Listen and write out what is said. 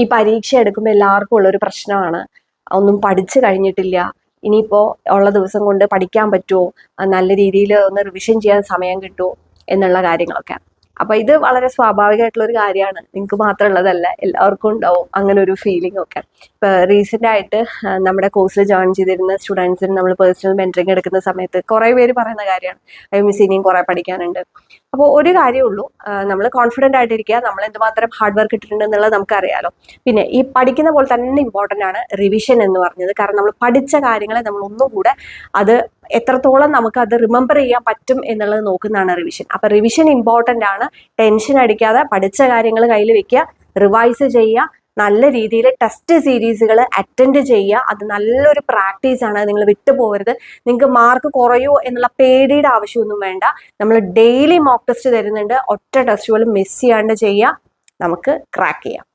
ഈ പരീക്ഷ എടുക്കുമ്പോൾ എല്ലാവർക്കും ഉള്ളൊരു പ്രശ്നമാണ്. ഒന്നും പഠിച്ചു കഴിഞ്ഞിട്ടില്ല. ഇനിയിപ്പോൾ ഉള്ള ദിവസം കൊണ്ട് പഠിക്കാൻ പറ്റുമോ നല്ല രീതിയിൽ ഒന്ന് റിവിഷൻ ചെയ്യാൻ സമയം കിട്ടുമോ എന്നുള്ള കാര്യങ്ങളൊക്കെ. അപ്പൊ ഇത് വളരെ സ്വാഭാവികമായിട്ടുള്ള ഒരു കാര്യമാണ്. നിങ്ങൾക്ക് മാത്രമുള്ളതല്ല എല്ലാവർക്കും ഉണ്ടാവും അങ്ങനെ ഒരു ഫീലിംഗ് ഒക്കെ. ഇപ്പൊ റീസെന്റ് ആയിട്ട് നമ്മുടെ കോഴ്സിൽ ജോയിൻ ചെയ്തിരുന്ന സ്റ്റുഡൻസിന് നമ്മൾ പേഴ്സണൽ മെന്ററിങ് എടുക്കുന്ന സമയത്ത് കുറേ പേര് പറയുന്ന കാര്യമാണ്. അയ്യോ മിസ് ഇനിയും കുറെ പഠിക്കാനുണ്ട്. അപ്പോൾ ഒരു കാര്യമേ ഉള്ളൂ നമ്മൾ കോൺഫിഡന്റ് ആയിട്ടിരിക്കുക. നമ്മൾ എന്തുമാത്രം ഹാർഡ് വർക്ക് ഇട്ടിട്ടുണ്ട് എന്നുള്ളത് നമുക്കറിയാലോ. പിന്നെ ഈ പഠിക്കുന്ന പോലെ തന്നെ ഇമ്പോർട്ടന്റ് ആണ് റിവിഷൻ എന്ന് പറഞ്ഞത്. കാരണം നമ്മൾ പഠിച്ച കാര്യങ്ങളെ നമ്മൾ ഒന്നും കൂടെ അത് എത്രത്തോളം നമുക്ക് അത് റിമെമ്പർ ചെയ്യാൻ പറ്റും എന്നുള്ളത് നോക്കുന്നതാണ് റിവിഷൻ അപ്പൊ റിവിഷൻ ഇമ്പോർട്ടന്റ് ആണ്. ടെൻഷൻ അടിക്കാതെ പഠിച്ച കാര്യങ്ങൾ കയ്യിൽ വെക്കുക റിവൈസ് ചെയ്യുക നല്ല രീതിയിൽ ടെസ്റ്റ് സീരീസുകൾ അറ്റൻഡ് ചെയ്യുക. അത് നല്ലൊരു പ്രാക്ടീസാണ് നിങ്ങൾ വിട്ടുപോകരുത് നിങ്ങൾക്ക് മാർക്ക് കുറയോ എന്നുള്ള പേടിയുടെ ആവശ്യമൊന്നും വേണ്ട. നമ്മൾ ഡെയിലി മോക്ക് ടെസ്റ്റ് തരുന്നുണ്ട്. ഒറ്റ ടെസ്റ്റ് പോലും മിസ് ചെയ്യാണ്ട് ചെയ്യുക. നമുക്ക് ക്രാക്ക് ചെയ്യാം.